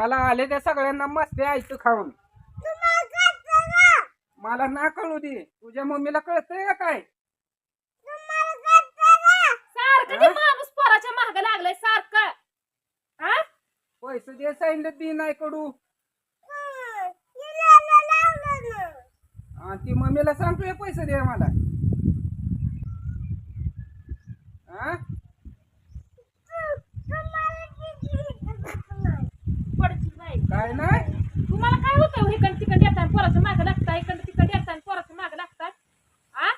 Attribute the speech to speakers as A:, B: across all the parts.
A: मला आले त्या सगळ्यांना मस्ती ऐकतो खाऊन. मला ना कळू दे. तुझ्या मम्मीला कळतंय का काय?
B: सारखं ते माणूस पोराच्या माग लागलाय सारखं. हा
A: पैसे दे सांगितलं ती नाही कडू. आणि ती मम्मीला सांगतोय पैसे दे मला हा
B: पडची बाई
A: काय नाही
B: तुम्हाला काय होतं इकडं पोराच्या माग लागतात इकडं तिकडे येतात पोराच्या माग लागतात आ?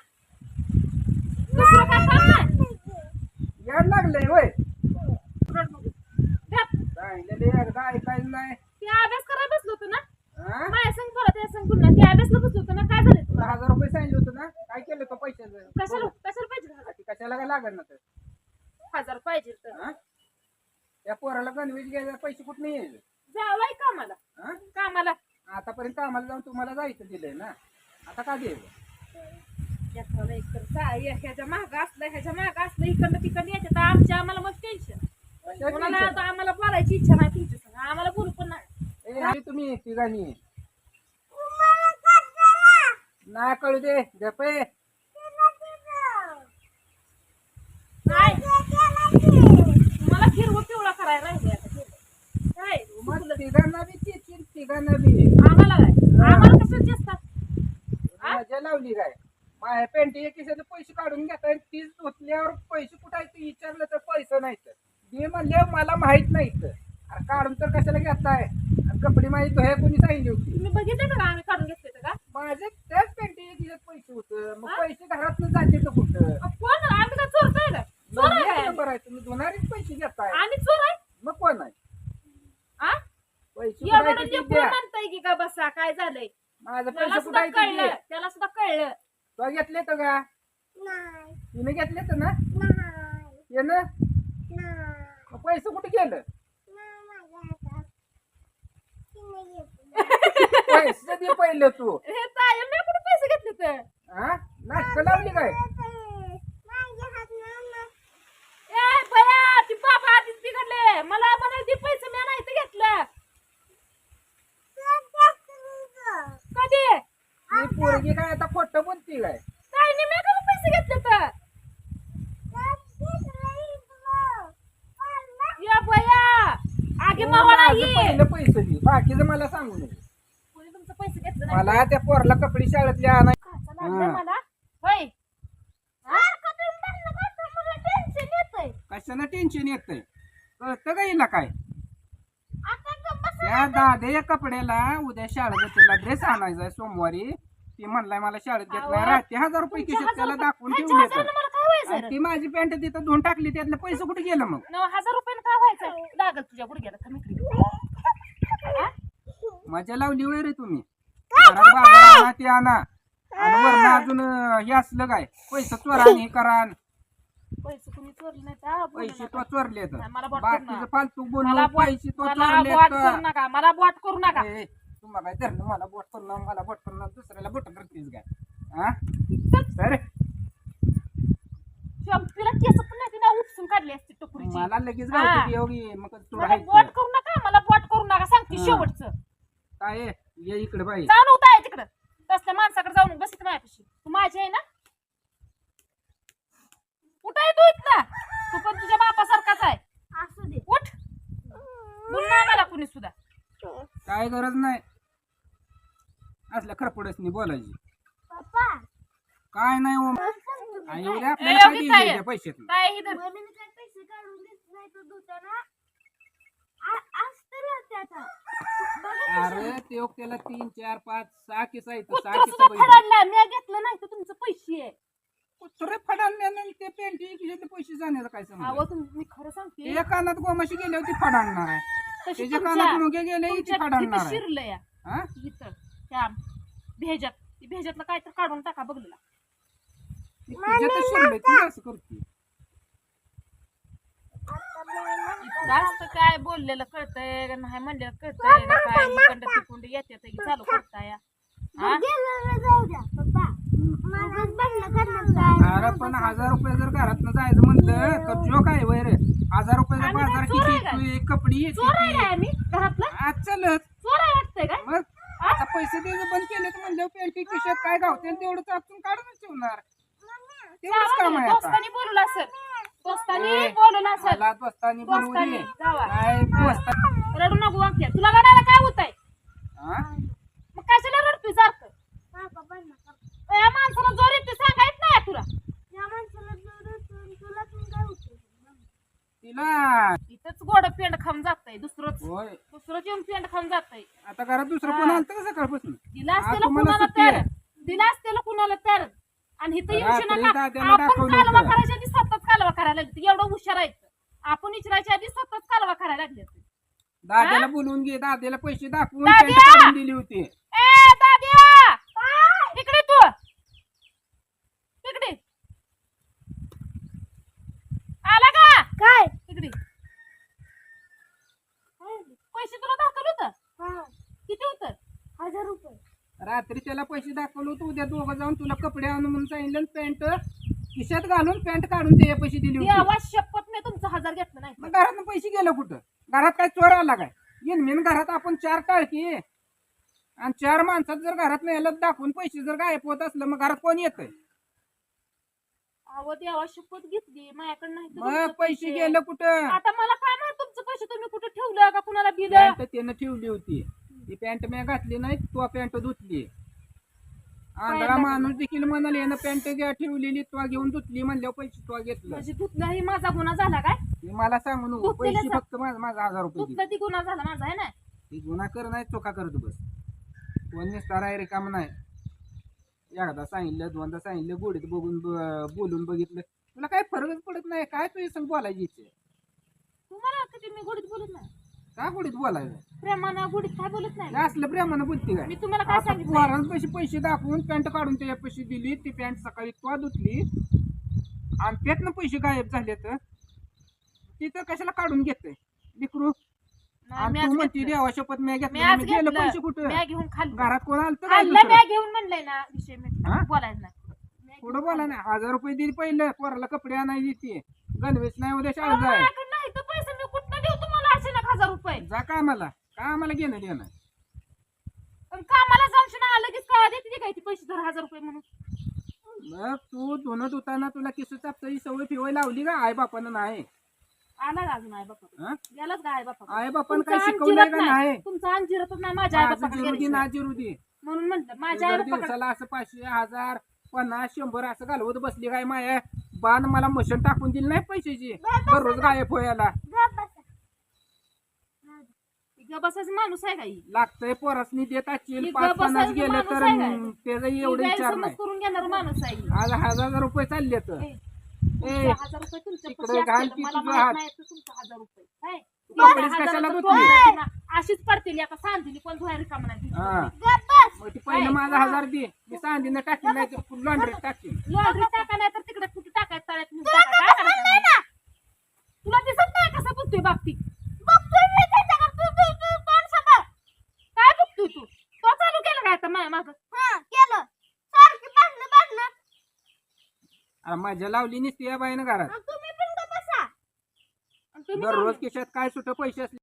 B: दुसरं काय काम नाही
A: याड लागलंय होय.
B: रड नको. गप.
A: सांगितलेलं एकदा नाही.
B: ते अभ्यास करायला बसलो होतो ना?
A: हा
B: माझ्या संग त्या संग ते अभ्यासला बसलो होतो ना? काय झालं
A: तुला?
B: तुला
A: हजार रुपये सांगितलं होतं ना? काय केलं तो पैशाचं?
B: कशाला कशाला पाहिजे हजार?
A: ती कशाला काय लागत ना तर
B: हजार पाहिजे तर
A: हा? त्या पोराला गणवेश घ्यायला पैसे कुठं नाही यायचे
B: जावाय कामाला.
A: हा?
B: कामाला.
A: आतापर्यंत आम्हाला जाऊन तुम्हाला जायचं दिलंय ना. आता का
B: तर हे- ह्याच्या माग असलं ह्याच्या माग असलं इकडनं तिकडनं याच्यात आमच्या आम्हाला मग टेन्शन कोणाला? आता आम्हाला बोलायची इच्छा नाही तुमच्या संग. आम्हाला बोलू पण नाही.
A: ए, आई तुम्ही तिघांनी. नाही कळू दे. गपे
B: काय? हिरवं पिवळा करायला राहिले आता. काय?
A: मग तिघांना बी
B: आम्हाला काय? आम्हाला
A: मजा लावली काय? माझ्या पेंटी खिशाचे पैसे काढून घेताय तीच धुतल्यावर पैसे कुठं आहेत ते विचारलं तर पैसे नाहीत. मी म्हणले मला माहीत नाहीत. अरे काढून तर कशाला घेताय? कपडे माहीत हे कोणी सांगितली होती.
B: तुम्ही बघितलं का आम्ही काढून घेतले का
A: माझे त्याच पेंटी खिशात पैसे होतं मग पैसे घरात जाते तर कुठं
B: अ, कोण आम्ही काय चोरतोय का चोर
A: मग
B: आहे
A: एक
B: काय?
A: नंबर आहे तुम्ही धुणारीच पैसे घेताय
B: आम्ही चोर आहे
A: मग कोण आहे
B: आ?
A: पैसे कुठं
B: एवढं
A: आहेत
B: ते
A: ते
B: पुढं
A: द्या
B: म्हणताय की का बसा काय झालंय
A: माझं
B: त्याला
A: पैसे कुठं
B: सुद्धा
A: ते
B: कळलं. त्याला सुद्धा कळलं.
A: तो घेतले तर का? तिने घेतले तर ना? ये ना मग पैसे कुठे गेलं? पैसे दे पहिलं तू.
B: हे ताई मी कुठे पैसे घेतले तर
A: हा नाटक लावली काय
B: ए बया ती बाबा आधीच बिघडले मला म्हणे ती पैसे मी नाही तर घेतलं कधी
A: ही पोरगी काय आता खोटं बोलती काय
B: ताईने मी का पैसे घेतले तर या बया आगे मावळा
A: माझं पहिलं पैसे दे. बाकीचं मला सांगू नये
B: कोणी तुमचं पैसे घेतलं नाही?
A: मला त्या पोरला कपडे शाळेतले आणाय
B: खायचं लागलं
A: हा.
B: मला. होय. टेन्शन येतंय
A: कशानं टेन्शन येतंय? कळतं का हिला काय? त्या दादे कपड्याला उद्या शाळेत तुला ड्रेस आणायचा आहे सोमवारी. ती म्हणलाय मला शाळेत घेत नाही. राहते हजार रुपये
B: तुमच्या हजार
A: दाखवून
B: मला
A: ती माझी पॅन्ट तिथं धुवून टाकली त्यातले पैसे कुठे गेलं मग?
B: नऊ हजार रुपयानं काय व्हायचं? लागल तुझ्या गुडघ्याला. हा?
A: मजा लावली वय रे तुम्ही. घरात आणा ते आणा. आणि वरनं अजून अं, हे असलं काय? पैसे चोरा आणि हे करा आणि.
B: पैसे कुणी चोरले नाही
A: पैसे. तो चोरले तर
B: नाही, मला बॉट करू
A: बाकीचं
B: नका.
A: फालतू
B: मला
A: बोललो
B: बॉट-
A: पैसे तो
B: मला
A: चोरले
B: बॉट करू नका मला बॉट करू नका.
A: तुम्हाला काय धरणं मला बोट करणं मला बोट करणं दुसऱ्याला बोट करतेस काय? हा?
B: शंपीला केस पण नाही तिला उपसून काढली असती टोकरीची
A: मला लगेच
B: हा.
A: गावठी योगी मग तू
B: मला
A: राहायचं.
B: बॉट करू नका मला बॉट करू नका सांगते
A: हा.
B: शेवटचं.
A: काय आहे? ये इकडे बाई.
B: होता आहे तिकडं. तसल्या माणसाकडे जाऊन बसित माझ्यापाशी. तू माझी आहे ना? कुठं आहे तू इथला तू पण तुझ्या बापासारखाच आहे. असू दे. उठ. बोल नाही मला कुणी सुद्धा.
A: काय गरज नाही. असल्या खरपडसनी बोलायची. काय नाही ओम आणि एवढे आपल्याला
B: ए,
A: काय?
B: एवढी
A: द्यायचे
B: काय?
A: त्या पैशातून
B: काय ही धर.
A: अरे ते त्याला तीन चार पाच सहा किस आहेत
B: कुत्रं
A: सहा
B: सुद्धा
A: किस
B: फडाडला. मी घेतलं नाही तर तुमचं पैसे. आहे
A: कुत्रे फडाडण्यानं ते पेंटी खिशातले पैसे जाण्याचं काय
B: अहो
A: समज
B: मी खरं सांगते.
A: त्या कानात गोमाशी गेले होती फडाडणार आहे.
B: तशी
A: त्याच्या
B: तुमच्या-
A: कानात मुगे गेले ती
B: तुमच्या
A: आहे.
B: शिरलं या
A: हा?
B: इथं त्या भेजात ती भेजातलं काय तर काढून टाका बघलेला
A: ती तुझ्या तर शिरलंय, तू असं करते
B: जास्त काय बोललेलं कळतंय का नाही म्हणलेलं कळतंय का काय? इकडं तिकडं येते की चालू करताय. हा?
A: अरे पण हजार रुपये जर घरात जायचं म्हणलं तर जो काय वय रे? हजार रुपयाचा
B: आम्ही काय
A: बाजार
B: चोर आहे
A: किती कपडे
B: चोर आहे काय आम्ही घरातलं?
A: आज चलत.
B: चोर आहे वाटतंय काय?
A: मग आता पैसे द्यायचं बंद केले तर म्हणलं पेंटी खिशात काय गावते तेवढं चाचून काढूनच ठेवणार. तेवढंच काम आहे आता.
B: दोस्तानी असेल दोस्तानी असेल
A: मला दोस्तानी
B: दोस्तानी,
A: दे.
B: जावा.
A: काय दोस्ता
B: रडू नको वाक्य तुला रडायला काय होत आहे
A: हा?
B: मग कशाला रडतोय सारखं? या माणसाला जोर येते सांगा येत नाही तुला.
A: तिला
B: इथंच गोड पेंड खाऊन जातंय दुसरंच.
A: होय.
B: दुसरंच येऊन पेंड खाऊन जातंय.
A: आता घरात दुसरं कोण आलं का सकाळपासून?
B: दिला
A: आज
B: असतेला
A: तुम्हाला
B: कुणाला
A: सुट्टी
B: तर.
A: आहे.
B: दिला असतेला कुणाला तर. आणि इथं
A: रात्री
B: नका.
A: दाद्याला
B: आपण
A: दाखवलं
B: कालवा
A: होतं.
B: करायच्या आधी स्वतःच कालवा करायला लागले एवढं हुशार आहेत. आपण विचारायच्या आधी स्वतःच कालवा करायला लागले
A: दाद्याला बोलवून घे. दाद्याला पैसे दाखवून
B: दाद्या!
A: पॅन्ट काढून दिली होती.
B: ए दाद्या! इकडे तू. इकडे. आला का?
C: काय?
B: इकडे पैसे तुला दाखवलं होतं किती होतं
C: हजार रुपये
A: रात्री त्याला पैसे दाखवले होते उद्या दोघं जाऊन तुला कपडे आणून म्हणून सांगितलं पॅन्ट खिशात घालून पॅन्ट काढून ते पैसे दिले होते.
B: देवा शपथ मी तुमचा हजार घेतला नाही.
A: मग घरात पैसे गेलं कुठं? घरात काय चोर आला काय? येईन मेन घरात आपण चार टाळकी आणि चार माणसात जर घरात नाही दाखवून पैसे जर गायब होत असलं मग घरात कोण येतंय?
B: अहो देवा शपथ घेतली. माझ्याकडे नाही
A: पैसे गेलं कुठं?
B: आता मला काय माहीत तुमचं पैसे तुम्ही कुठे ठेवलं का कुणाला दिलं?
A: त्यानं ठेवली होती. ती पॅन्ट मी घातली नाही तो पॅन्ट धुतली. आंधळा माणूस देखील म्हणाले यानं पॅन्ट घ्या ठेवलेली तो घेऊन धुतली म्हणल्यावर पैसे तो घेतलं.
B: म्हणजे माझा गुन्हा झाला काय?
A: हे मला सांगू नको
B: धुतलेलं
A: पैसे
B: सा-
A: फक्त माझा माझा हजार रुपये दे.
B: धुतला ती गुन्हा झाला माझा आहे ना?
A: हे गुन्हा कर नाही चोका करतो बस. कोण आहे रिकाम नाही. एकदा सांगितलं दोनदा सांगितलं गोडीत बघून ब- बोलून बघितलं. तुला काय फरकच पडत नाही काय तुझी संग बोलायची इच्छा आहे?
B: तुम्हाला मी गुढीत बोलत नाही?
A: का गोडीत बोलायचं?
B: प्रेमानं गुढीत काय बोलत नाही?
A: असलं प्रेमानं बोलते काय?
B: मी तुम्हाला काय
A: आता
B: सांगितलं
A: पोरांना पैसे पैसे दाखवून पॅन्ट काढून त्याच्या पैसे दिली ती पॅन्ट सकाळी तो धुतली. आणि त्यातनं पैसे गायब झाले तर ती तर कशाला काढून घेते लिकरू आणि तू म्हणती. देवा शपथ मी
B: मी
A: घेतलं
B: आज
A: मग गेलं
B: घेतलं.
A: पैसे कुठं?
B: घेऊन खाल्लं.
A: घरात कोण आलं तर
B: खाल्लं म्या घेऊन म्हणलंय ना विषय मी.
A: हा?
B: बोलायचं नाही. म्या
A: पुढं
B: घेऊन
A: बोला ना. हजार रुपये दिली पहिलं पोराला कपडे आणायची ती गणवेश नाही उद्या शाळेत जाय.
B: माझ्याकडे नाही तर पैसे मी कुठनं देऊ तुम्हाला असे ना हजार रुपये?
A: जा का मला का आम्हाला घेणं देणं
B: पण कामाला जाऊन आलं की कळा देते काय ती पैसे धर हजार रुपये म्हणून.
A: मग तू धुणं धुताना तुला किस चापताची सवय फिवय लावली का आई बापानं नाही?
B: आला का अजून आई बापा
A: हं?
B: गेलाच का आई बापा
A: आई बापानं काय शिकवलंय का नाही?
B: तुमचा अंजिरतच नाही माझ्या आई
A: माझं. ना जिरुदी
B: म्हणून म्हणलं माझ्या आई
A: दिवसाला असं पाचशे हजार पन्नास शंभर असं घालवत बसली काय माया? बाण मला मशीन टाकून दिली नाही पैशाची. दररोज गायब व्हायला
B: ग बसायचं माणूस आहे काही
A: लागतंय पोरासनी देत असतील
B: ही
A: पाच पन्नास
B: बसायचं
A: गेलं
B: माणूस
A: तर
B: आहे काय?
A: त्याचा एवढं विचार नाही
B: करून घेणार माणूस आहे ही.
A: आज हजार हजार रुपये चालले तर
B: ए,
A: ए,
B: तुमचे हजार रुपये तुमच्या
A: तिकडे
B: पाशी
A: घाल
B: असतील.
A: की
B: मला
A: तुझा
B: माहीत
A: हात.
B: नाही तर तुमचे हजार रुपये काय?
A: कपडेच
B: एवढ्या
A: कशाला
B: हजाराचं
A: धुतली?
B: टोळ आहे ना, अशीच पडतील आता सांगितली पण धुवायला नाही
A: हा. मग ती पहिलं माझा हजार दे मी सांगीनं टाकी नाही तर लॉन्ड्रीत टाकी
B: लॉन्ड्री टाका नाही तर तिकडे कुठे टाकायचं तळ्यात नेऊन टाका. काय करायचं? तुला दिसत नाही कसं बघतोय बाबती बघतोय मी त्याच्याकडे तू तू तू तोंड सांभाळ काय बघतोय तू तो चालू केलं काय आता माझ्या माग
C: केलं सारखी भांडणं भांडणं
A: आ, माझ्या लावली नसती या बाईनं घरात.
C: तुम्ही पण गप्प बसा.
A: दररोज खिशात काय सुट पैसे असले